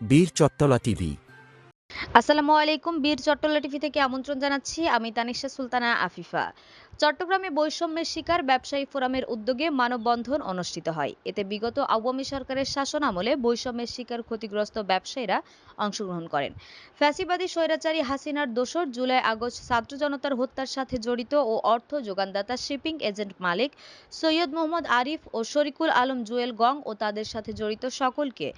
বীর চত্তলা টিভি আসসালামু আলাইকুম, বীর চট্টলা টিভি থেকে আমন্ত্রণ জানাচ্ছি। আমি তানিশা সুলতানা আফিফা। চট্টগ্রামে বৈষম্যের শিকার ব্যবসায়ী ফোরামের উদ্যোগে মানববন্ধন অনুষ্ঠিত হয়। এতে বিগত আওয়ামী সরকারের শাসন আমলে বৈষম্যের শিকার ক্ষতিগ্রস্ত ব্যবসায়ীরা অংশগ্রহণ করেন। ফ্যাসিবাদী স্বৈরাচারী হাসিনার দোসর জুলাই আগস্ট ছাত্র জনতার হত্যার সাথে জড়িত ও অর্থ যোগানদাতা শিপিং এজেন্ট মালিক সৈয়দ মোহাম্মদ আরিফ ও শরিকুল আলম জুয়েল গং ও তাদের সাথে জড়িত সকলকে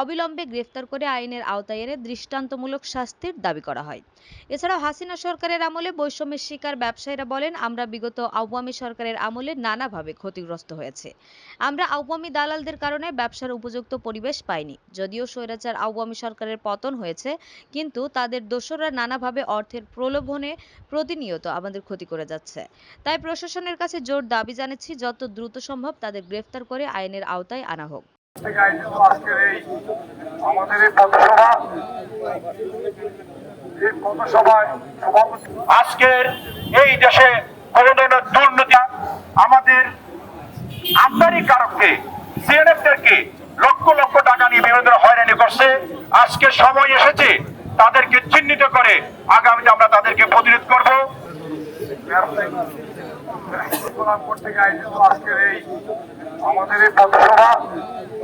অবিলম্বে গ্রেফতার করে আইনের আওতায় এনে দৃষ্টান্তমূলক শাস্তির দাবি করা হয়। এছাড়াও হাসিনা সরকারের আমলে বৈষম্যের শিকার ব্যবসায়ীরা বলেন, আমরা বিগত আওয়ামী সরকারের আমলে নানাভাবে ক্ষতিগ্রস্ত হয়েছে। আমরা আওয়ামী দালালদের কারণে ব্যবসার উপযুক্ত পরিবেশ পাইনি। যদিও স্বৈরাচার আওয়ামী সরকারের পতন হয়েছে, কিন্তু তাদের দোসররা নানাভাবে অর্থের প্রলোভনে প্রতিনিয়ত আমাদের ক্ষতি করে যাচ্ছে। তাই প্রশাসনের কাছে জোর দাবি জানাচ্ছি, যত দ্রুত সম্ভব তাদের গ্রেফতার করে আইনের আওতায় আনা হোক। থেকে আজকের এই দেশে কোনো দুর্নীতি আমাদের আমদানিকারককে সিএনএফদেরকে লক্ষ লক্ষ টাকা নিয়ে বিভিন্ন হয়রানি করছে। আজকে সময় এসেছে তাদেরকে চিহ্নিত করে আগামীতে আমরা তাদেরকে প্রতিরোধ করব। আজকের আমাদের এই পথসভা